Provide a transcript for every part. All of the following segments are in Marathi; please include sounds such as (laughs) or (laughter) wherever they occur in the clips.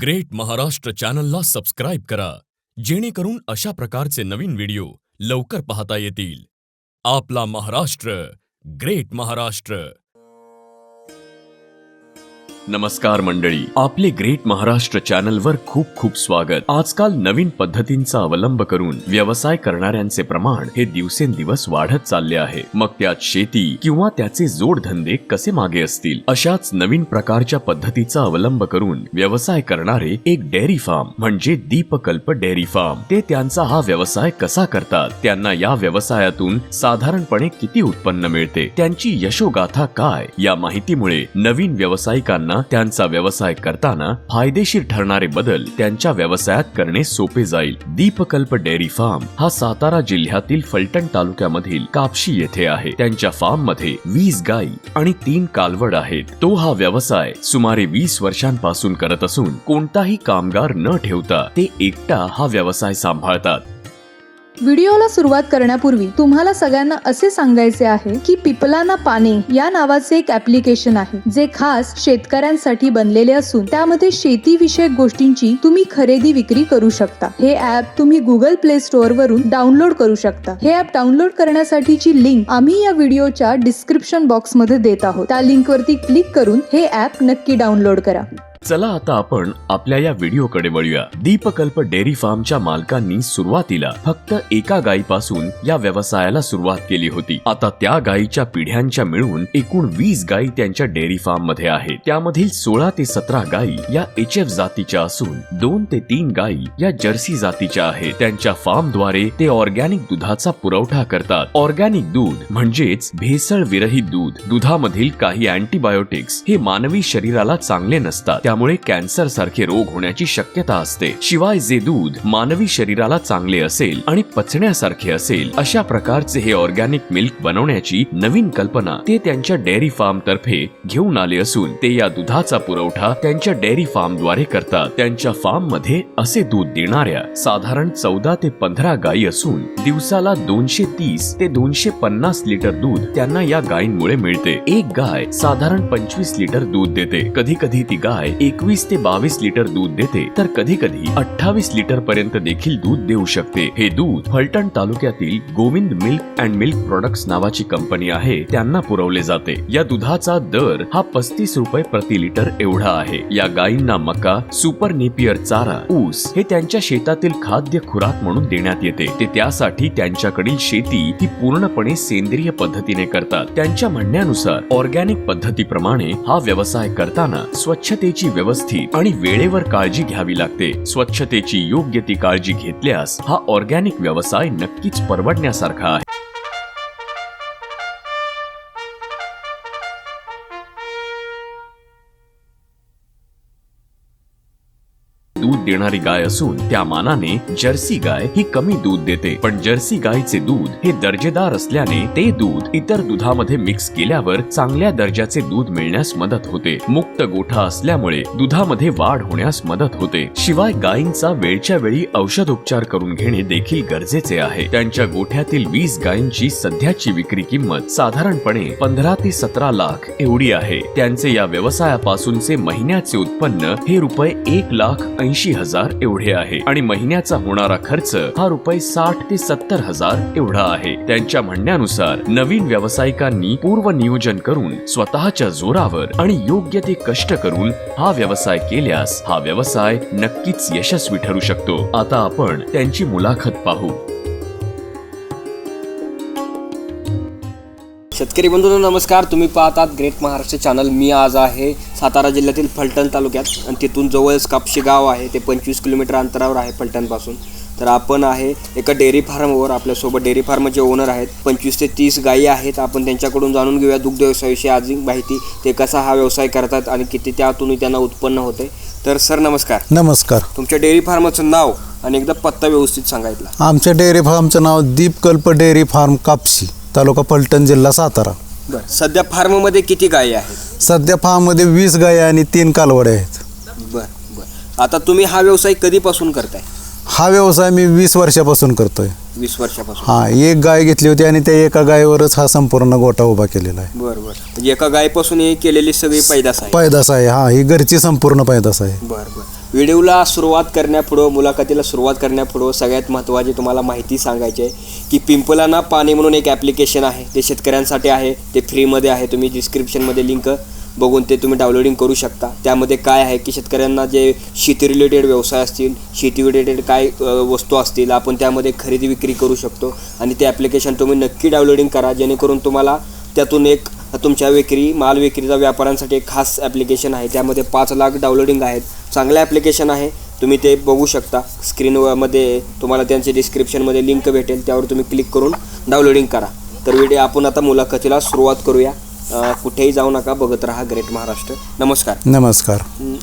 ग्रेट महाराष्ट्र चॅनलला सबस्क्राईब करा जेणेकरून अशा प्रकारचे नवीन व्हिडिओ लवकर पाहता येतील. आपला महाराष्ट्र ग्रेट महाराष्ट्र. नमस्कार मंडळी. आपले ग्रेट महाराष्ट्र चॅनलवर खूप खूप स्वागत. आजकाल नवीन पद्धतींचा अवलंब करून व्यवसाय करणाऱ्यांचे प्रमाण हे दिवसेंदिवस वाढत चालले आहे. मग त्यात शेती किंवा त्याचे जोडधंदे कसे मागे असतील? अशाच नवीन प्रकारच्या पद्धतीचा अवलंब करून व्यवसाय करणारे एक डेअरी फार्म म्हणजे दीपकल्प डेअरी फार्म. ते त्यांचा हा व्यवसाय कसा करतात? त्यांना या व्यवसायातून साधारणपणे किती उत्पन्न मिळते? त्यांची यशोगाथा काय? या माहितीमुळे नवीन व्यावसायिकांना त्यांचा व्यवसाय करताना फायदेशीर ठरणारे बदल त्यांच्या व्यवसायात करणे सोपे जाईल. दीपकल्प डेअरी फार्म हा सातारा जिल्ह्यातील फलटण तालुक्यामधील कापशी येथे आहे. त्यांच्या फार्ममध्ये वीस गायी आणि तीन कालवड आहेत. तो हा व्यवसाय सुमारे वीस वर्षांपासून करत असून कोणताही कामगार न ठेवता ते एकटा हा व्यवसाय सांभाळतात. व्हिडिओला सुरुवात करण्यापूर्वी तुम्हाला सगळ्यांना असे सांगायचे आहे की पिपलाना पाने या नावाचे एक ऍप्लिकेशन आहे जे खास शेतकऱ्यांसाठी बनलेले असून त्यामध्ये शेतीविषयक गोष्टींची तुम्ही खरेदी विक्री करू शकता. हे ऍप तुम्ही गुगल प्ले स्टोअर वरून डाउनलोड करू शकता. हे ऍप डाउनलोड करण्यासाठीची लिंक आम्ही या व्हिडिओच्या डिस्क्रिप्शन बॉक्समध्ये देत आहोत. त्या लिंक वरती क्लिक करून हे ऍप नक्की डाउनलोड करा. चला आता आपण आपल्या या व्हिडिओकडे वळूया. दीपकल्प डेअरी फार्मच्या मालकांनी सुरुवातीला फक्त एका गायीपासून या व्यवसायाला सुरुवात केली होती. आता त्या गायीच्या पिढ्यांच्या मिळून एकूण वीस गायी त्यांच्या डेअरी फार्ममध्ये आहेत. त्यामधील सोळा ते सतरा गायी या एच एफ जातीच्या असून दोन ते तीन गायी या जर्सी जातीच्या आहेत. त्यांच्या फार्मद्वारे ते ऑर्गॅनिक दुधाचा पुरवठा करतात. ऑर्गॅनिक दूध म्हणजेच भेसळ विरहित दूध. दुधामधील काही अँटीबायोटिक्स हे मानवी शरीराला चांगले नसतात. त्यामुळे कॅन्सर सारखे रोग होण्याची शक्यता असते. शिवाय जे दूध मानवी शरीराला चांगले असेल आणि पचण्यासारखे असेल अशा प्रकारचे हे ऑर्गॅनिक मिल्क बनवण्याची नवीन कल्पना ते त्यांच्या डेअरी फार्म तर्फे घेऊन आले असून ते या दुधाचा पुरवठा त्यांच्या डेअरी फार्मद्वारे करतात. त्यांच्या फार्ममध्ये असे दूध देणाऱ्या साधारण चौदा ते पंधरा गायी असून दिवसाला दोनशे तीस ते दोनशे पन्नास लिटर दूध त्यांना या गायींमुळे मिळते. एक गाय साधारण पंचवीस लिटर दूध देते. कधी कधी ती गाय एकवीस ते बावीस लिटर दूध देते तर कधी कधी अठ्ठावीस लिटर पर्यंत देखील दूध देऊ शकते. हे दूध फलटण तालुक्यातील Govind milk and milk products नावाची कंपनी आहे. त्यांना पुरवले जाते. या दुधाचा दर हा पस्तीस रुपये प्रति लिटर एवढा आहे. या गायींना मका सुपर नेपियर चारा ऊस हे त्यांच्या शेतातील खाद्य खुराक म्हणून देण्यात येते. ते त्यासाठी त्यांच्याकडील शेती ही पूर्णपणे सेंद्रिय पद्धतीने करतात. त्यांच्या म्हणण्यानुसार ऑर्गॅनिक पद्धतीप्रमाणे हा व्यवसाय करताना स्वच्छतेची व्यवस्थित आणि वेळेवर काळजी घ्यावी लागते. स्वच्छतेची योग्य ती काळजी घेतल्यास हा ऑर्गॅनिक व्यवसाय नक्कीच परवडण्यासारखा आहे. दूध देणारी गाय असून त्या मानाने जर्सी गाय ही कमी दूध देते. पण जर्सी गायचे दूध हे दर्जेदार असल्याने ते दूध इतर दुधामध्ये मिक्स केल्यावर चांगल्या दर्जाचे दूध मिळण्यास मदत होते. मुक्त गोठा असल्यामुळे दुधामध्ये वाढ होण्यास मदत होते. शिवाय गायींचा वेळच्या वेळी औषधोपचार करून घेणे देखील गरजेचे आहे. त्यांच्या गोठ्यातील वीस गायींची सध्याची विक्री किंमत साधारणपणे पंधरा ते सतरा लाख एवढी आहे. त्यांचे या व्यवसायापासूनचे महिन्याचे उत्पन्न हे रुपये एक लाख ऐंशी हजार एवढे आहे. आणि महिन्याचा होणारा खर्च हा रुपये साठ ते सत्तर हजार एवढा आहे. त्यांच्या म्हणण्यानुसार नवीन व्यावसायिकांनी पूर्व नियोजन करून स्वतःच्या जोरावर आणि योग्य ते कष्ट करून हा व्यवसाय केल्यास हा व्यवसाय नक्कीच यशस्वी ठरू शकतो. आता आपण त्यांची मुलाखत पाहू. शेतकरी बंधूंनो नमस्कार. तुम्ही पाहतात ग्रेट महाराष्ट्र चॅनल. मी आज आहे सातारा जिल्ह्यातील फलटण तालुक्यात. आणि तिथून जवळच कापशी गाव आहे. ते पंचवीस किलोमीटर अंतरावर आहे फलटणपासून. तर आपण आहे एका डेअरी फार्मवर. आपल्यासोबत डेअरी फार्मचे ओनर आहेत. पंचवीस ते तीस गायी आहेत. आपण त्यांच्याकडून जाणून घेऊया दुग्ध व्यवसायाविषयी अधिक माहिती. ते कसा हा व्यवसाय करतात आणि किती त्यातून त्यांना उत्पन्न होते. तर सर नमस्कार. नमस्कार. तुमच्या डेअरी फार्मचं नाव आणि एकदा पत्ता व्यवस्थित सांगायतला आमच्या डेअरी फार्मचं नाव दीपकल्प डेअरी फार्म कापशी. तालुका पलटण जिल्हा सातारा. बरं सध्या फार्ममध्ये किती गायी आहेत? सध्या फार्ममध्ये वीस गायी आणि तीन कालवडे आहेत. बरं बरं. आता तुम्ही हा व्यवसाय कधीपासून करताय? हा व्यवसाय मी वीस वर्षापासून करतोय. वीस वर्षापासून. हा एक गाय घेतली होती आणि त्या एका गायीवरच हा संपूर्ण गोठा उभा केलेला आहे. बरं बरं. म्हणजे एका गायपासून ही केलेली सगळी पैदास आहे. पैदास आहे. हा ही घरची संपूर्ण पैदास आहे. बरं बरं. व्हिडिओला सुरुवात करण्यापुढं मुलाखतीला सुरुवात करण्यापुढं सगळ्यात महत्त्वाची तुम्हाला माहिती सांगायची आहे की पिंपलांना पाणी म्हणून एक ॲप्लिकेशन आहे. ते शेतकऱ्यांसाठी आहे. ते फ्रीमध्ये आहे. तुम्ही डिस्क्रिप्शनमध्ये लिंक बघून ते तुम्ही डाउनलोडिंग करू शकता. त्यामध्ये काय आहे की शेतकऱ्यांना जे शेती रिलेटेड व्यवसाय असतील शेती रिलेटेड काय वस्तू असतील आपण त्यामध्ये खरेदी विक्री करू शकतो आणि ते ॲप्लिकेशन तुम्ही नक्की डाउनलोडिंग करा. जेणेकरून तुम्हाला त्यातून एक तुमच्या विक्री माल विक्रीचा व्यापाऱ्यांसाठी एक खास ॲप्लिकेशन आहे. त्यामध्ये पाच लाख डाउनलोडिंग आहेत. चांगलं ॲप्लिकेशन आहे. तुम्ही ते बघू शकता. स्क्रीनमध्ये तुम्हाला त्यांचे डिस्क्रिप्शनमध्ये लिंक भेटेल. त्यावर तुम्ही क्लिक करून डाउनलोडिंग करा. तर व्हिडिओ आपण आता मुलाखतीला सुरुवात करूया. कुठेही जाऊ नका. बघत राहा ग्रेट महाराष्ट्र नमस्कार. नमस्कार.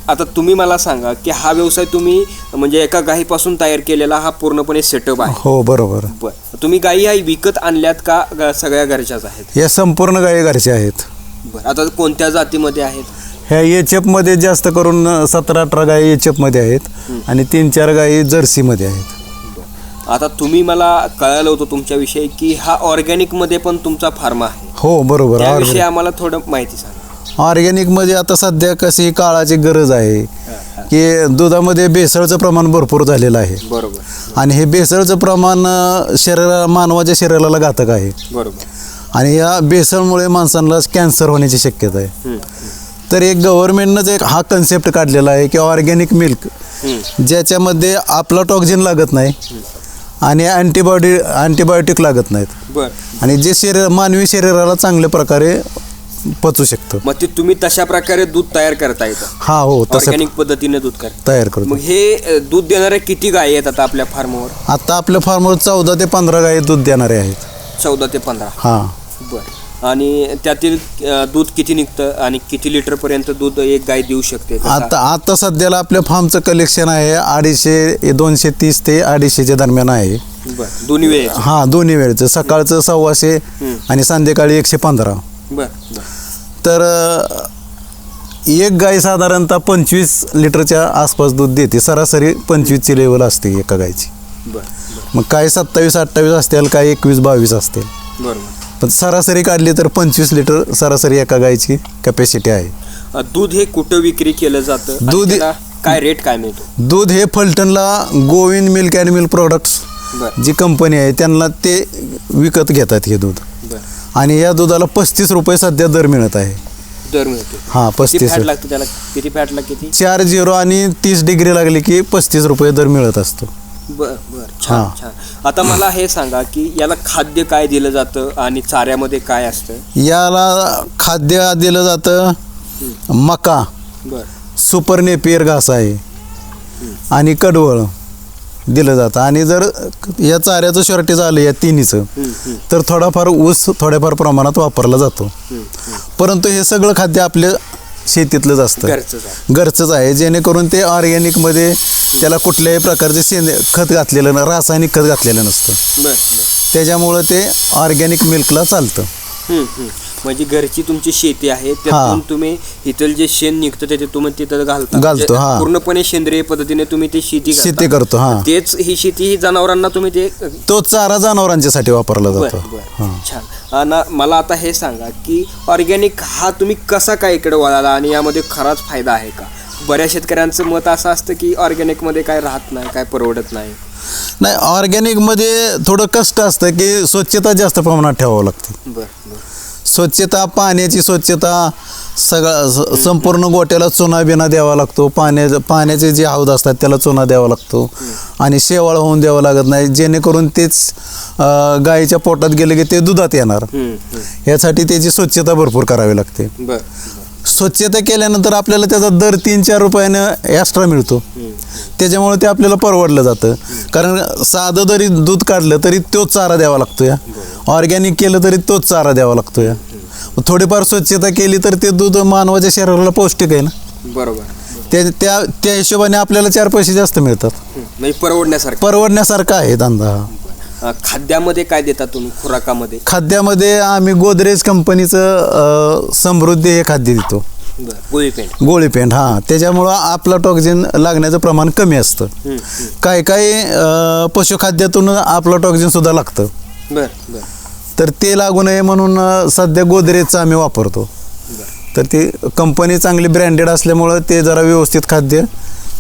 आता तुम्ही मला सांगा की हा व्यवसाय तुम्ही म्हणजे एका गायीपासून तयार केलेला हा पूर्णपणे सेटअप आहे. हो बरोबर. बरं. तुम्ही गायी आई विकत आणल्यात का सगळ्या घरच्याच आहेत? या संपूर्ण गायी घरच्या आहेत. बरं. आता कोणत्या जातीमध्ये आहेत? ह्या एचएफमध्ये जास्त करून सतरा अठरा गायी एचएफमध्ये आहेत आणि तीन चार गायी जर्सीमध्ये आहेत. आता तुम्ही मला कळालं होतं तुमच्याविषयी की हा ऑर्गॅनिकमध्ये पण तुमचा फार्म आहे. हो बरोबर त्याविषयी आम्हाला थोडं माहिती सांगा. ऑर्गॅनिकमध्ये आता सध्या कशी काळाची गरज आहे की दुधामध्ये भेसळचं प्रमाण भरपूर झालेलं आहे. बरोबर. आणि हे भेसळचं प्रमाण शरीरा मानवाच्या शरीराला घातक आहे. बरोबर. आणि या भेसळमुळे माणसांना कॅन्सर होण्याची शक्यता आहे. तर एक गव्हर्नमेंटनंच एक हा कन्सेप्ट काढलेला आहे की ऑर्गॅनिक मिल्क ज्याच्यामध्ये आपला टॉक्झिन लागत नाही आणि अँटीबायोटिक अँटीबायोटिक लागत नाहीत. बरं. आणि जे शरीर मानवी शरीराला चांगल्या प्रकारे पचू शकतं. मग ते तुम्ही तशा प्रकारे दूध तयार करता येतं हा हो तसं ऑर्गॅनिक पद्धतीने दूध तयार करतो. मग हे दूध देणाऱ्या किती गायी आहेत आता आपल्या फार्मवर आता आपल्या फार्मवर चौदा ते पंधरा गायी दूध देणारे आहेत. चौदा ते पंधरा. हां. बरं. आणि त्यातील अ, दूध किती निघतं आणि किती लिटरपर्यंत दूध एक गाय देऊ शकते? आता आता सध्याला आपल्या फार्मचं कलेक्शन आहे अडीचशे दोनशे तीस ते अडीचशेच्या दरम्यान आहे. बरं दोन्ही वेळेस हां दोन्ही वेळचं. सकाळचं सव्वाशे आणि संध्याकाळी एकशे पंधरा. बरं तर अ, एक गाय साधारणतः पंचवीस लिटरच्या आसपास दूध देते. सरासरी पंचवीसची लेवल असते एका गायची. बरं बरं. मग काय सत्तावीस अठ्ठावीस असतील काय एकवीस बावीस असतील. बरोबर. पण सरासरी काढली तर पंचवीस लिटर सरासरी एका गायची कॅपॅसिटी आहे. अ, दूध हे कुठं विक्री केलं जातं? आणि दूध- त्याला काय रेट काय मिळतो? दूध हे फलटणला Govind milk and milk products बरं. जी कंपनी आहे त्यांना ते विकत घेतात हे दूध. बरं. आणि या दुधाला पस्तीस रुपये सध्या दर मिळत आहे. दर मिळतो. हां किती पस्तीस फॅट लागतं त्याला? किती फॅटला किती? चार झिरो आणि तीस डिग्री लागली की पस्तीस रुपये दर मिळत असतो. बर बर. छान हां. छान. आता मला हे सांगा की याला खाद्य काय दिलं जातं आणि चाऱ्यामध्ये काय असतं? याला खाद्य दिलं जातं मका बर. सुपर नेपियर घास आहे आणि कडवळ दिलं जातं. आणि जर या चाऱ्याचं शॉर्टेज आलं या तिन्हीचं हम्म, हम्म, तर थोडाफार ऊस थोड्याफार प्रमाणात वापरला जातो. हम्म, हम्म. परंतु हे सगळं खाद्य आपल्या शेतीतलंच असतं. घरचंच आहे. घरचंच आहे. जेणेकरून ते ऑर्गॅनिकमध्ये त्याला कुठल्याही प्रकारचे शेंद खत घातलेलं न रासायनिक खत घातलेलं नसतं. बर बर. त्याच्यामुळं ते ऑर्गॅनिक मिल्कला चालतं. हम्म, हम्म. म्हणजे घरची तुमची शेती आहे त्यातून तुम्ही इथलं जे शेण निघतं ते तुम्ही तिथं घालता. घालतो, म्हणजे हां. पूर्णपणे सेंद्रिय पद्धतीने तुम्ही ते शेती करता. शेती करतो. हां. तेच ही शेती ही जनावरांना तुम्ही ते तो चारा जनावरांच्यासाठी वापरला बर जातो. बर. छान. आणि मला आता हे सांगा की ऑर्गॅनिक हा तुम्ही कसा काय इकडे वळाला आणि यामध्ये खराच फायदा आहे का? बऱ्याच शेतकऱ्यांचं मत असं असतं की ऑर्गॅनिकमध्ये काय राहत नाही काय परवडत नाही. नाही ऑर्गॅनिकमध्ये थोडं कष्ट असतं की स्वच्छता जास्त प्रमाणात ठेवावं लागते. बर बर. स्वच्छता पाण्याची स्वच्छता सगळं स- संपूर्ण गोट्याला चुना बिना द्यावा लागतो. पाण्या पाण्याचे जे हौद असतात त्याला चुना द्यावा लागतो. आणि शेवाळ होऊन द्यावं लागत नाही. जेणेकरून तेच अं, गाईच्या पोटात गेलं की ते दुधात येणार. यासाठी त्याची स्वच्छता भरपूर करावी लागते. बर स्वच्छता केल्यानंतर आपल्याला त्याचा दर तीन चार रुपयानं एक्स्ट्रा मिळतो. त्याच्यामुळे ते आपल्याला परवडलं जातं. कारण साधं जरी दूध काढलं तरी तोच चारा द्यावा लागतो या. ऑर्गॅनिक केलं तरी तोच चारा द्यावा लागतो या. थोडीफार स्वच्छता केली तर ते दूध मानवाच्या शरीराला पौष्टिक आहे ना. बरोबर. त्या त्या त्या हिशोबाने आपल्याला चार पैसे जास्त मिळतात. म्हणजे परवडण्यासारखं. परवडण्यासारखा आहे धंदा हा. अं, खाद्यामध्ये काय देता तुम्ही खुराकामध्ये? खाद्यामध्ये आम्ही गोदरेज कंपनीचं अं, समृद्धी हे खाद्य देतो. गोळी पेंट गोळी पेंट हां. त्याच्यामुळं आपलं टॉक्झिन लागण्याचं प्रमाण कमी असतं. काही काही पशुखाद्यातून आपलं टॉक्झिन सुद्धा लागतं. बर बर. तर ते लागू नये म्हणून सध्या गोदरेजचं आम्ही वापरतो. तर ती कंपनी चांगली ब्रँडेड असल्यामुळं ते जरा व्यवस्थित खाद्य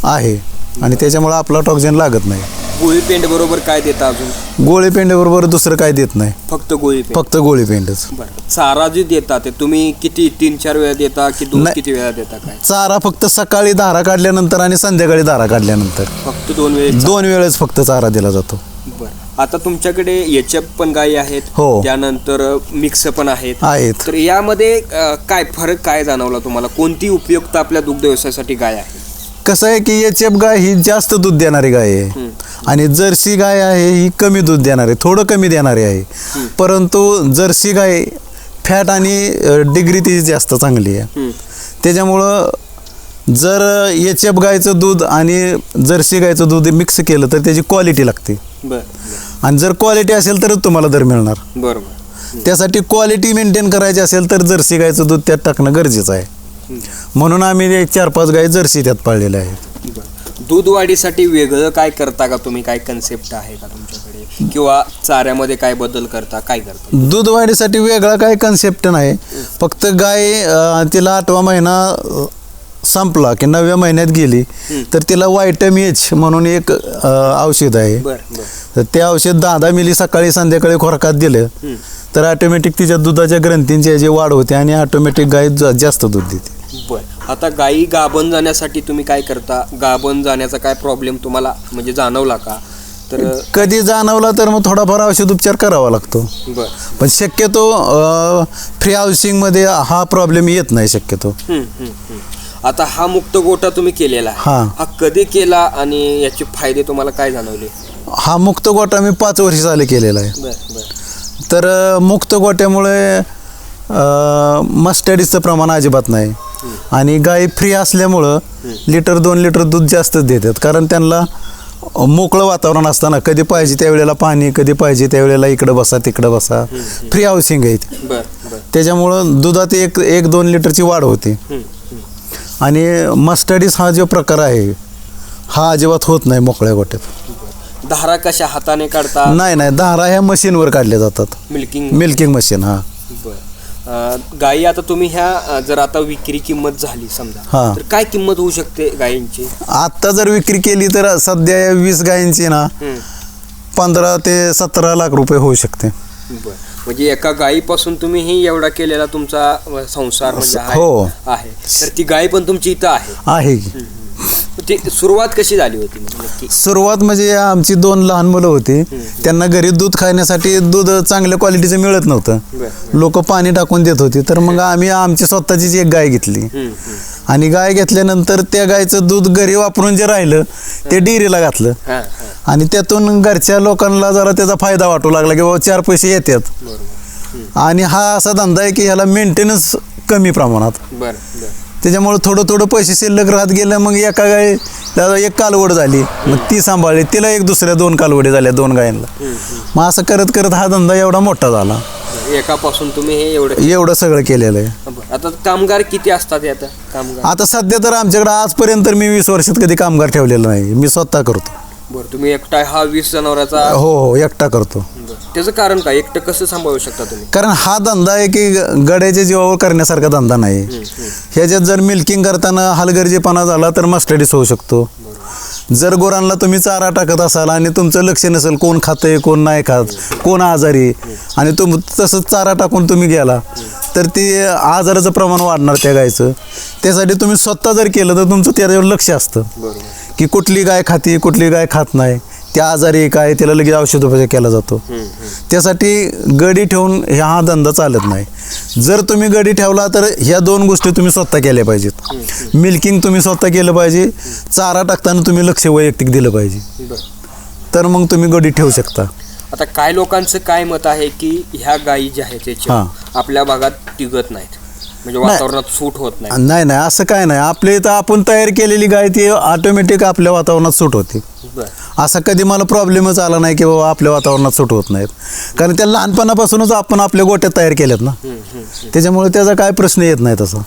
आहे. आणि त्याच्यामुळे आपला टॉक्झिन लागत नाही. गोळी पेंड बरोबर काय देता अजून? गोळी पेंड्याबरोबर दुसरं काय देत नाही. फक्त गोळी फक्त गोळी पेंडच बरं. चारा जे देता ते तुम्ही किती तीन चार वेळा देता की दूध नाही. किती वेळा देता काय? चारा फक्त सकाळी धारा काढल्यानंतर आणि संध्याकाळी धारा काढल्यानंतर. फक्त दोन वेळेस दोन वेळेस फक्त चारा दिला जातो. बरं. आता तुमच्याकडे एचएफ पण गायी आहेत. हो. त्यानंतर मिक्स पण आहेत. आहेत. तर यामध्ये अ, काय फरक काय जाणवला तुम्हाला? कोणती उपयुक्त आपल्या दुग्ध व्यवसायासाठी गाय आहे? कसं आहे की एच एफ गाय ही जास्त दूध देणारी गाय आहे. आणि जर्सी गाय आहे ही कमी दूध देणारी थोडं कमी देणारी आहे. परंतु जर्सी गाय फॅट आणि डिग्री ती जास्त चांगली आहे. त्याच्यामुळं जर एच एफ गायचं दूध आणि जर्सी गायचं दूध मिक्स केलं तर त्याची क्वालिटी लागते. बरं आणि जर क्वालिटी असेल तरच तुम्हाला दर मिळणार. बरं बरोबर त्यासाठी क्वालिटी मेंटेन करायची असेल तर जर्सी गायचं दूध त्यात टाकणं गरजेचं आहे. म्हणून आम्ही एक चार पाच गाय जर्सी त्यात पाळलेल्या आहेत. दूध वाढीसाठी वेगळं काय करता का तुम्ही? काय कन्सेप्ट आहे का तुमच्याकडे? किंवा चाऱ्यामध्ये काय बदल करता? काय करता? दूध वाढीसाठी वेगळा काही कन्सेप्ट नाही. फक्त गाय अं, तिला आठवा महिना अं, संपला की नवव्या महिन्यात गेली तर तिला वायटम एच म्हणून एक अं, औषध आहे. बरं बरं. तर ते औषध दहा दहा मिली सकाळी संध्याकाळी खोरकात दिलं तर ऑटोमॅटिक तिच्या दुधाच्या ग्रंथींची जी वाढ होते आणि ऑटोमॅटिक गाय जा- जास्त दूध देते. बर. आता गायी गाभण जाण्यासाठी तुम्ही काय करता? गाभण जाण्याचा काय प्रॉब्लेम तुम्हाला म्हणजे जाणवला का? तर कधी जाणवला तर मग थोडाफार औषध उपचार करावा लागतो. बर. पण शक्यतो फ्री हाऊसिंगमध्ये हा प्रॉब्लेम येत नाही शक्यतो. हम्म, हम्म, हम्म. आता हा मुक्त गोटा तुम्ही केलेला आहे. हा. हा कधी केला आणि याचे फायदे तुम्हाला काय जाणवले? हा मुक्त गोटा मी पाच वर्ष झाले केलेला आहे. बर बर. तर अ, मुक्त गोट्यामुळे मस्टडीचं प्रमाण अजिबात नाही. आणि गाय फ्री असल्यामुळं लिटर दोन लिटर दूध जास्तच देतात. कारण त्यांना मोकळं वातावरण असताना कधी पाहिजे त्यावेळेला पाणी कधी पाहिजे त्यावेळेला इकडं बसा तिकडं बसा. फ्री हाऊसिंग आहे त्याच्यामुळं दुधात एक एक दोन लिटरची वाढ होते. आणि मस्टडीज हा जो प्रकार आहे हा अजिबात होत नाही मोकळ्या गोट्यात. धारा कशा हाताने काढता? नाही नाही. धारा ह्या मशीनवर काढल्या जातात. मिल्किंग मिल्किंग मशीन हा. गायी आता तुम्ही ह्या जर आता विक्री किंमत झाली समजा हा. तर काय किंमत होऊ शकते गायींची आत्ता जर विक्री केली तर सध्या या वीस गायींची ना हम्म. पंधरा ते सतरा लाख रुपये होऊ शकते बर म्हणजे एका गायीपासून तुम्ही ही एवढा केलेला तुमचा अ, संसार म्हणजे आहे- हो. आहे तर ती गाय पण तुमची इथं आहे आहे की. ती सुरुवात कशी झाली होती म्हणजे नक्की? सुरुवात म्हणजे आमची दोन लहान मुलं होती. त्यांना घरी दूध खाण्यासाठी दूध चांगल्या क्वालिटीचं मिळत नव्हतं. बर लोक पाणी टाकून देत होती. तर मग आम्ही आमची स्वतःचीच एक गाय घेतली. हम्म, हम्म. आणि गाय घेतल्यानंतर त्या गायचं दूध घरी वापरून जे राहिलं ते डेअरीला घातलं. हा, हा. आणि त्यातून घरच्या लोकांना जरा त्याचा फायदा वाटू लागला की बाबा चार पैसे येतात. बरोबर. आणि हा असा धंदा आहे की ह्याला मेंटेनन्स कमी प्रमाणात. बर बर. त्याच्यामुळे थोडं थोडं पैसे शिल्लक राहत गेलं मग एका गाय त्याला एक कालवड झाली. मग ती सांभाळली. तिला एक दुसऱ्या दोन कालवडी झाल्या दोन गायांना. मग असं करत करत हा धंदा एवढा मोठा झाला. एकापासून तुम्ही हे एवढं एवढं सगळं केलेलं आहे. आता कामगार किती असतात आता? कामगार? आता सध्या तर आमच्याकडे आजपर्यंत तर मी वीस वर्षात कधी कामगार ठेवलेलं नाही. मी स्वतः करतो. बरं तुम्ही एकटा हा वीस जनावराचा? हो हो एकटा करतो. त्याचं कारण काय? एकटं कसं सांभाळू शकता तुम्ही? कारण हा धंदा आहे की गड्याच्या जीवावर करण्यासारखा धंदा नाही. ह्याच्यात जर मिल्किंग करताना हलगर्जीपणा झाला तर मस्टडीस होऊ शकतो. जर गुरांना तुम्ही चारा टाकत असाल आणि तुमचं लक्ष नसेल कोण खातंय कोण नाही खात कोण आजारी आणि तुम तसंच चारा टाकून तुम्ही गेला तर ते आजाराचं प्रमाण वाढणार त्या गायचं. त्यासाठी तुम्ही स्वतः जर केलं तर तुमचं त्याच्यावर लक्ष असतं. की कुठली गाय खाती कुठली गाय खात नाही. त्या आजारी काय त्याला लगेच औषधोपचार केला जातो. त्यासाठी गडी ठेवून ह्या हा धंदा चालत नाही. जर तुम्ही गडी ठेवला तर ह्या दोन गोष्टी तुम्ही स्वतः केल्या पाहिजेत. मिल्किंग तुम्ही स्वतः केलं पाहिजे. चारा टाकताना तुम्ही लक्ष वैयक्तिक दिलं पाहिजे. तर मग तुम्ही गडी ठेवू शकता. आता काय लोकांचं काय मत आहे की ह्या गायी ज्या आहेत त्याच्या. आपल्या भागात टिकत नाहीत? म्हणजे वातावरणात सूट होत नाही. नाही नाही असं काय नाही. आपले इथं आपण तयार केलेली गाय ती ऑटोमॅटिक आपल्या वातावरणात सूट होते. असा कधी मला प्रॉब्लेमच आला नाही की बाबा आपल्या वातावरणात सूट होत नाहीत. कारण त्या लहानपणापासूनच आपण आपल्या गोट्यात तयार केल्यात ना. त्याच्यामुळे त्याचा काय प्रश्न येत नाही तसा.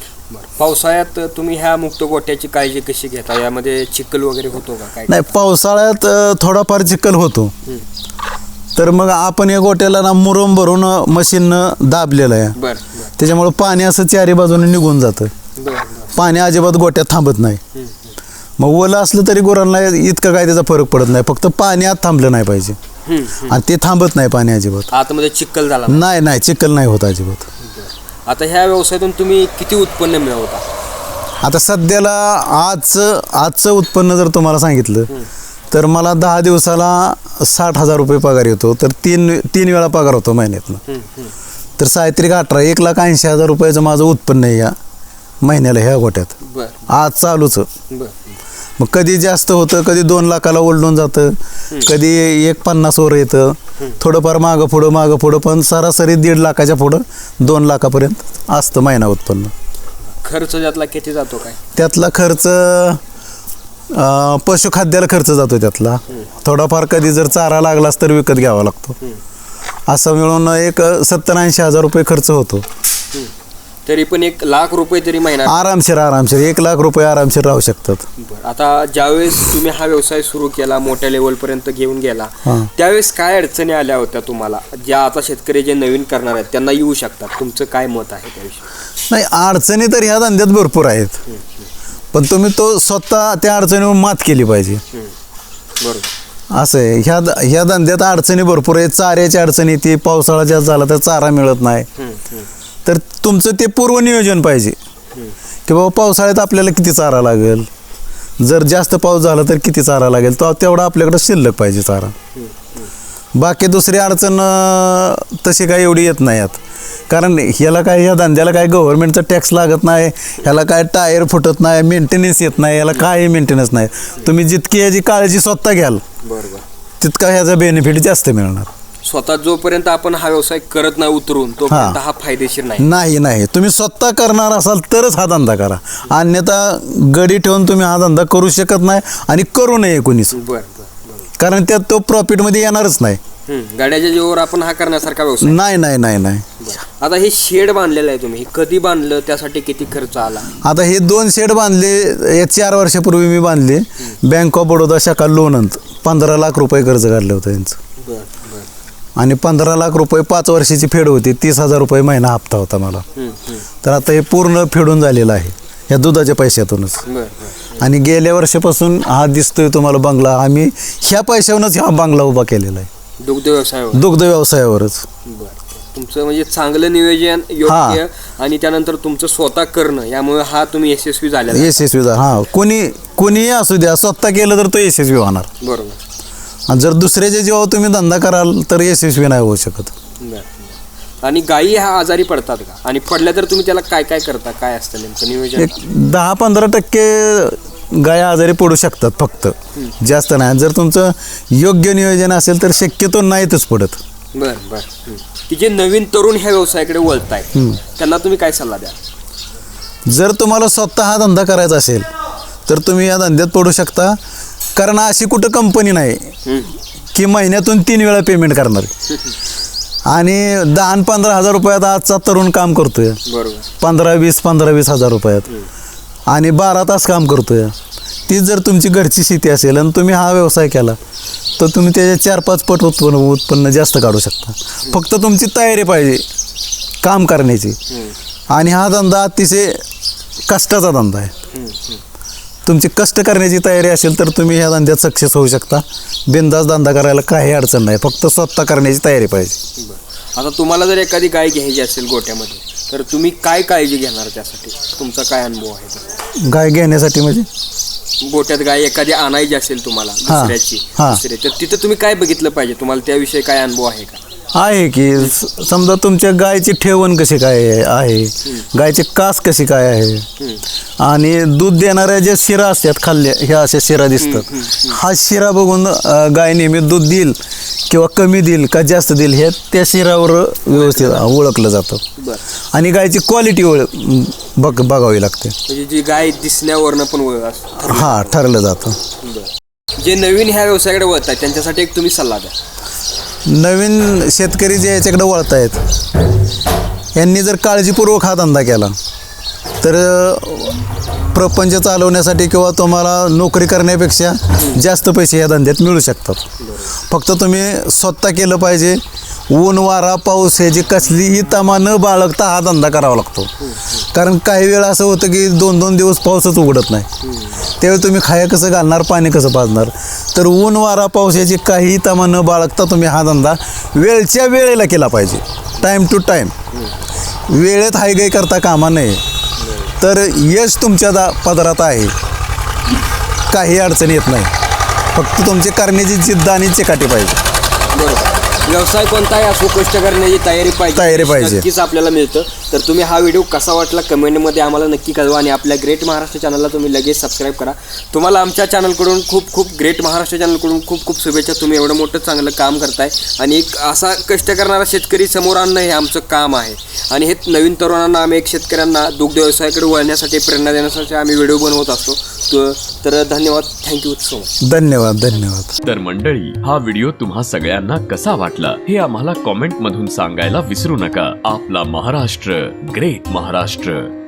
पावसाळ्यात तुम्ही ह्या मुक्त गोट्याची काळजी कशी घेता? यामध्ये चिखल वगैरे होतो का? काय नाही पावसाळ्यात थोडाफार चिखल होतो. तर मग आपण या गोट्याला ना मुरम भरून मशीननं दाबलेलं आहे. बरं त्याच्यामुळे पाणी असं चारी बाजूने निघून जातं. पाणी अजिबात गोट्यात थांबत नाही. मग ओलं असलं तरी गुरांना इतकं काय त्याचा फरक पडत नाही. फक्त पाणी आत थांबलं नाही पाहिजे. आणि ते थांबत नाही पाणी अजिबात. आतमध्ये चिखल झाला नाही नाही चिखल नाही होत अजिबात. आता ह्या व्यवसायातून तुम्ही किती उत्पन्न मिळवता? आता सध्याला आजचं आजचं उत्पन्न जर तुम्हाला सांगितलं तर मला दहा दिवसाला साठ हजार रुपये पगार येतो. तर तीन तीन वेळा पगार होतो महिन्यातनं. तर साहित्रिक अठरा एक लाख ऐंशी हजार रुपयाचं माझं उत्पन्न आहे या महिन्याला ह्या गोट्यात आज चालूच. मग कधी जास्त होतं कधी दोन लाखाला ओलडून जातं कधी एक पन्नासवर येतं. थोडंफार मागं पुढं मागं पुढं पण सरासरी दीड लाखाच्या पुढं दोन लाखापर्यंत असतं महिना उत्पन्न. खर्च त्यातला किती जातो काय? त्यातला खर्च अं, पशुखाद्याला खर्च जातो त्यातला. थोडाफार कधी जर चारा लागलास तर विकत घ्यावा लागतो. असं मिळून एक सत्तर ऐंशी हजार रुपये खर्च होतो. तरी पण एक लाख रुपये तरी महिना आरामशीर आरामशीर. एक लाख रुपये आरामशीर राहू शकतात. बरं. आता ज्यावेळेस तुम्ही हा व्यवसाय सुरू केला मोठ्या लेवलपर्यंत घेऊन गेला हां. त्यावेळेस काय अडचणी आल्या होत्या तुम्हाला? ज्या आता शेतकरी जे नवीन करणार आहेत त्यांना येऊ शकतात. तुमचं काय मत आहे त्याविषयी? नाही अडचणी तर ह्या धंद्यात भरपूर आहेत. पण तुम्ही तो स्वतः त्या अडचणीवर मात केली पाहिजे. बरोबर. असं आहे. ह्या ह्या धंद्यात अडचणी भरपूर आहेत. चाऱ्याची अडचणी ती पावसाळा जास्त झाला तर चारा मिळत नाही. तर तुमचं ते पूर्व नियोजन पाहिजे. की बाबा पावसाळ्यात आपल्याला किती चारा लागेल? जर जास्त पाऊस झाला तर किती चारा लागेल? तो तेवढा आपल्याकडे शिल्लक पाहिजे चारा. बाकी दुसरी अडचण अं, तशी काही एवढी येत नाही यात. कारण ह्याला काय ह्या धंद्याला काय गव्हर्नमेंटचा टॅक्स लागत नाही ह्याला काय टायर फुटत नाही मेंटेनन्स येत नाही याला काही मेंटेनन्स नाही. तुम्ही जितकी याची काळजी स्वतः घ्याल बरोबर. तितका ह्याचा बेनिफिट जास्त मिळणार. स्वतः जोपर्यंत आपण हा व्यवसाय करत नाही उतरून तोपर्यंत हा फायदेशीर नाही. नाही नाही. तुम्ही स्वतः करणार असाल तरच हा धंदा करा. अन्यथा गडी ठेवून तुम्ही हा धंदा करू शकत नाही आणि करू नये कोणीच. बरं. कारण त्यात तो प्रॉफिटमध्ये येणारच नाही. हम्म, गाड्याच्या जीवावर आपण हा करण्यासारखा व्यवसाय. नाही नाही नाही नाही. आता हे शेड बांधलेलं आहे तुम्ही. हे कधी बांधलं? त्यासाठी किती खर्च आला? आता हे दोन शेड बांधले हे चार वर्षापूर्वी मी बांधले. बँक ऑफ बडोदा शाखा लोणंद पंधरा लाख रुपये कर्ज काढलं होतं यांचं. बरं बरं. आणि पंधरा लाख रुपये पाच वर्षाची फेड होती. तीस हजार रुपये महिना हप्ता होता मला. तर आता हे पूर्ण फेडून झालेलं आहे. ह्या दुधाच्या पैशातूनच. बरं बरं. आणि गेल्या वर्षापासून हा दिसतोय तुम्हाला बंगला. आम्ही ह्या पैशावरूनच हा बंगला उभा केलेला आहे. दुग्ध व्यवसायावर? दुग्ध व्यवसायावरच. बरं. तुमचं म्हणजे चांगलं नियोजन योग्य आणि त्यानंतर तुमचं स्वतः करणं यामुळे हा तुम्ही यशस्वी आहे. यशस्वी झाला. हा कोणी कोणीही असू द्या स्वतः केलं तर तो यशस्वी होणार. बरोबर. आणि जर दुसऱ्याच्या जेव्हा तुम्ही धंदा कराल तर यशस्वी नाही होऊ शकत. बरं. आणि गायी ह्या आजारी पडतात का? आणि पडल्या तर तुम्ही त्याला काय काय करता? काय असतं नेमकं नियोजन? एक दहा पंधरा टक्के गाया आजारी पडू शकतात फक्त. जास्त नाही. जर तुमचं योग्य नियोजन असेल तर शक्यतो नाहीतच पडत. बरं बरं. हं. की जे नवीन तरुण ह्या व्यवसायाकडे वळताय त्यांना तुम्ही काय सल्ला द्या जर तुम्हाला स्वतः हा धंदा करायचा असेल तर तुम्ही या धंद्यात पडू शकता. कारण अशी कुठं कंपनी नाही. की महिन्यातून तीन वेळा पेमेंट करणार. (laughs) आणि दहा आणि पंधरा हजार रुपयात आजचा तरुण काम करतोय. बरोबर. पंधरा वीस पंधरा वीस हजार रुपयात. आणि बारा तास काम करतोय. ती जर तुमची घरची शेती असेल आणि तुम्ही हा व्यवसाय केला तर तुम्ही त्याचे चार पाच पट उत्पन्न उत्पन्न जास्त काढू शकता. फक्त तुमची तयारी पाहिजे काम करण्याची. आणि हा धंदा अतिशय कष्टाचा धंदा आहे. तुमची कष्ट करण्याची तयारी असेल तर तुम्ही ह्या धंद्यात सक्सेस होऊ शकता. बिंदास धंदा करायला काही अडचण नाही. फक्त स्वतः करण्याची तयारी पाहिजे. बरं. आता तुम्हाला जर एखादी गाय घ्यायची असेल गोट्यामध्ये तर तुम्ही काय काळजी घेणार त्यासाठी? तुमचा काय अनुभव आहे? गाय घेण्यासाठी म्हणजे? गोट्यात गाय एखादी आणायची असेल तुम्हाला. दुसऱ्याची हा. दुसरी तर तिथं तुम्ही काय बघितलं पाहिजे? तुम्हाला त्याविषयी काय अनुभव आहे का? आहे की स- समजा तुमच्या गायची ठेवण कशी काय आहे? गायची कास कशी काय आहे? आणि दूध देणाऱ्या ज्या शिरा असतात खाल्ल्या ह्या अशा शिरा दिसतात. हा शिरा बघून अ, गाय नेहमी दूध देईल किंवा कमी देईल का जास्त देईल हे त्या शिरावर व्यवस्थित ओळखलं जातं. बरं. आणि गायची क्वालिटी ओळख बघ बघावी लागते. म्हणजे जी गाय दिसण्यावरनं पण असते हा ठरलं जातं. बरं. जे नवीन ह्या व्यवसायाकडे वळत आहेत त्यांच्यासाठी एक तुम्ही सल्ला द्या. नवीन शेतकरी जे याच्याकडे वळत आहेत यांनी जर काळजीपूर्वक हा धंदा केला तर प्रपंच चालवण्यासाठी किंवा तुम्हाला नोकरी करण्यापेक्षा जास्त पैसे या धंद्यात मिळू शकतात. फक्त तुम्ही स्वतः केलं पाहिजे. ऊन वारा पाऊस ह्याची कसलीही तमा न बाळगता हा धंदा करावा लागतो. कारण काही वेळा असं होतं की दोन दोन दिवस पाऊसच उघडत नाही. त्यावेळी तुम्ही खाया कसं घालणार पाणी कसं पाजणार? तर ऊन वारा पाऊस याची काही तमा न बाळगता तुम्ही हा धंदा वेळच्या वेळेला केला पाहिजे. टाईम टू टाईम वेळेत हायगाई करता कामा नये. तर यश तुमच्या दा पदरात आहे. काही अडचण येत नाही. फक्त तुमची करण्याची जिद्द आणि चिकाटी पाहिजे. व्यवसाय कोणताही असो कष्ट करण्याची तयारी पाहिजे. तयारी पाहिजे. नक्कीच आपल्याला मिळतं. तर तुम्ही हा व्हिडिओ कसा वाटला कमेंटमध्ये आम्हाला नक्की कळवा आणि आपल्या ग्रेट महाराष्ट्र चॅनलला तुम्ही लगेच सबस्क्राईब करा. तुम्हाला आमच्या चॅनलकडून खूप खूप ग्रेट महाराष्ट्र चॅनलकडून खूप खूप शुभेच्छा. तुम्ही एवढं मोठं चांगलं काम करताय. आणि एक असा कष्ट करणारा शेतकरी समोर आणणं हे आमचं काम आहे. आणि हे नवीन तरुणांना आम्ही एक शेतकऱ्यांना दुग्ध व्यवसायाकडे वळण्यासाठी प्रेरणा देण्यासाठी आम्ही व्हिडिओ बनवत असतो. तर धन्यवाद. थँक्यू सो मच धन्यवाद धन्यवाद. तर मंडळी हा व्हिडिओ तुम्हा सगळ्यांना कसा वाटला हे आम्हाला कॉमेंट मधून सांगायला विसरू नका. आपला महाराष्ट्र ग्रेट महाराष्ट्र.